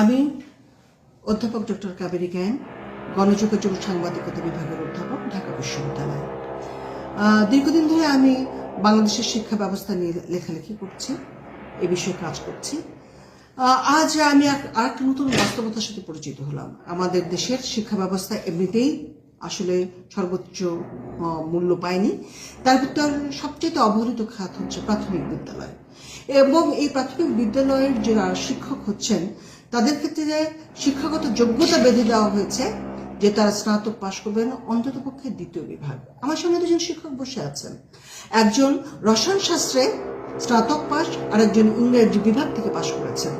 আমি অধ্যাপক ডক্টর কাবেরী জ্ঞান গণযোগাযোগ সাংবাদিকতা বিভাগের অধ্যাপক, ঢাকা বিশ্ববিদ্যালয়। দীর্ঘদিন ধরে আমি বাংলাদেশের শিক্ষা ব্যবস্থা নিয়ে লেখালেখি করছি, এ বিষয়ে কাজ করছি। আজ আমি আর একটা নতুন বাস্তবতার সাথে পরিচিত হলাম। আমাদের দেশের শিক্ষা ব্যবস্থা এমনিতেই আসলে সর্বোচ্চ মূল্য পায়নি। তার ভিতর সবচেয়ে অবহেলিত খাত হচ্ছে প্রাথমিক বিদ্যালয়। এবং এই প্রাথমিক বিদ্যালয়ের যারা শিক্ষক হচ্ছেন তাদের ক্ষেত্রে যে শিক্ষাগত যোগ্যতা বেঁধে দেওয়া হয়েছে, যে তারা স্নাতক পাশ করবেন অন্তত পক্ষে দ্বিতীয় বিভাগ। আমার সঙ্গে দুজন শিক্ষক বসে আছেন। একজন রসায়ন শাস্ত্রে স্নাতক পাশ আর একজন ইংরেজি বিভাগ থেকে পাশ করেছেন।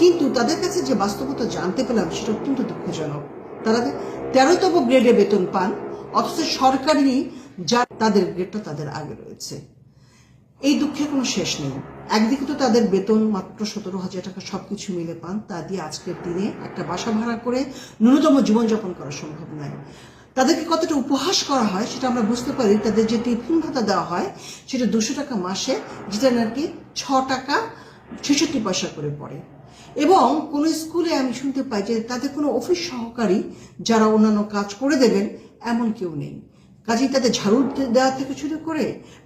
কিন্তু তাদের কাছে যে বাস্তবতা জানতে পেলাম, সেটা অত্যন্ত দুঃখজনক। তারা তেরোতম গ্রেডে বেতন পান, অথচ সরকারি যা তাদের গ্রেডটা তাদের আগে রয়েছে। এই দুঃখে কোনো শেষ নেই। একদিকে তো তাদের বেতন মাত্র সতেরো হাজার টাকা সবকিছু মিলে পান, তা দিয়ে আজকের দিনে একটা বাসা ভাড়া করে ন্যূনতম জীবনযাপন করা সম্ভব নয়। তাদেরকে কতটা উপহাস করা হয় সেটা আমরা বুঝতে পারি। তাদের যে টিফিন ভাতা দেওয়া হয়, সেটা দুশো টাকা মাসে, যেটা নাকি ছ টাকা ছেষট্টি পয়সা করে পড়ে। এবং কোন স্কুলে আমি শুনতে পাই যে তাদের কোনো অফিস সহকারী যারা অন্যান্য কাজ করে দেবেন, এমন কেউ নেই। কাজেই তাদের ঝাড়ু দেওয়া থেকে শুরু করে,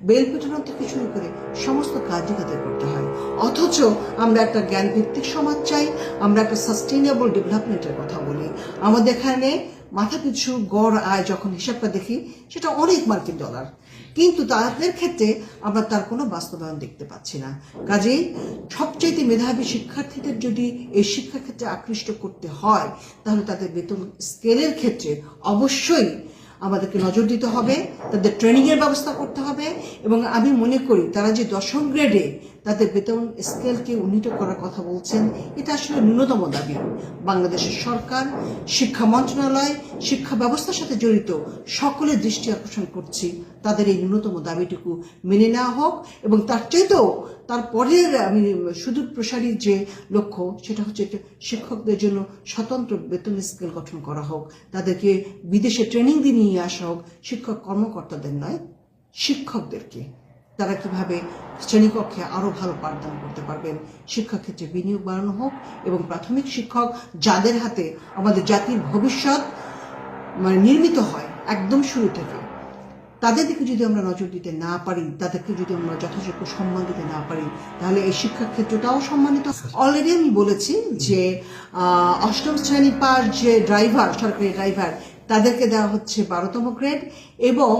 বেল পেটানো থেকে শুরু করে সমস্ত কাজই তাদের করতে হয়। অথচ আমরা একটা জ্ঞান ভিত্তিক সমাজ চাই, আমরা একটা সাস্টেইনেবল ডেভেলপমেন্টের কথা বলি। আমাদের এখানে মাথা পিছু গড় আয় যখন হিসাবটা দেখি, সেটা অনেক মার্কিন ডলার। কিন্তু তাদের ক্ষেত্রে আমরা তার কোনো বাস্তবায়ন দেখতে পাচ্ছি না। কাজেই সবচাইতে মেধাবী শিক্ষার্থীদের যদি এই শিক্ষাক্ষেত্রে আকৃষ্ট করতে হয়, তাহলে তাদের বেতন স্কেলের ক্ষেত্রে অবশ্যই আমাদেরকে নজর দিতে হবে, তাদের ট্রেনিংয়ের ব্যবস্থা করতে হবে এবং আমি মনে করি তারা যে দশম গ্রেডে তাদের বেতন স্কেলকে উন্নীত করার কথা বলছেন, এটা আসলে ন্যূনতম দাবি। বাংলাদেশের সরকার, শিক্ষা মন্ত্রণালয়, শিক্ষা ব্যবস্থার সাথে জড়িত সকলের দৃষ্টি আকর্ষণ করছি। তাদের এই ন্যূনতম দাবিটুকু মেনে নেওয়া হোক এবং তার চাইতেও তারপরের আমি সুদূর প্রসারী যে লক্ষ্য, সেটা হচ্ছে শিক্ষকদের জন্য স্বতন্ত্র বেতন স্কেল গঠন করা হোক, তাদেরকে বিদেশে ট্রেনিং দিয়ে নিয়ে আসা হোক, শিক্ষক কর্মকর্তাদের নয়, শিক্ষকদেরকে। তারা কীভাবে শ্রেণীকক্ষে আরও ভালো পাঠদান করতে পারবেন শিক্ষাক্ষেত্রে বিনিয়োগ বাড়ানো হোক এবং প্রাথমিক শিক্ষক যাদের হাতে আমাদের জাতির ভবিষ্যৎ মানে নির্মিত হয়, একদম শুরু থেকে। তাদের দিকে যদি আমরা নজর দিতে না পারি তাদেরকে যদি আমরা যথাযোগ্য সম্মান দিতে না পারি, তাহলে এই শিক্ষা ক্ষেত্রটাও সম্মানিত। অলরেডি আমি বলেছি যে অষ্টম শ্রেণি পাস যে ড্রাইভার সরকারি ড্রাইভার তাদেরকে দেওয়া হচ্ছে বারোতম গ্রেড এবং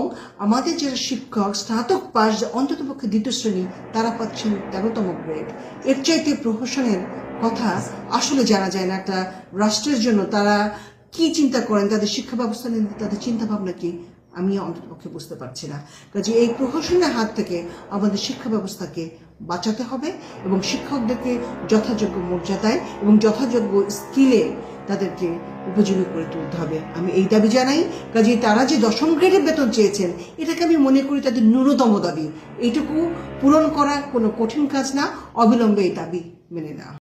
আমাদের যারা শিক্ষক, স্নাতক পাস অন্তত পক্ষে দ্বিতীয় শ্রেণি, তারা পাচ্ছেন তেরোতম গ্রেড এর চাইতে প্রহসনের কথা আসলে জানা যায় না একটা রাষ্ট্রের জন্য। তারা কি চিন্তা করেন? তাদের শিক্ষা ব্যবস্থা নিয়ে তাদের চিন্তা ভাবনা কি? আমি অন্ততপক্ষে বুঝতে পারছি না। কাজে এই প্রহসনের হাত থেকে আমাদের শিক্ষা ব্যবস্থাকে বাঁচাতে হবে এবং শিক্ষকদেরকে যথাযোগ্য মর্যাদায় এবং যথাযোগ্য স্কিলে তাদেরকে উপযোগী করে তুলতে হবে। আমি এই দাবি জানাই, কাজে তারা যে দশম গ্রেডের বেতন চেয়েছেন, এটাকে আমি মনে করি তাদের ন্যূনতম দাবি। এইটুকু পূরণ করা কোনো কঠিন কাজ না, অবিলম্বে এই দাবি মেনে নেওয়া।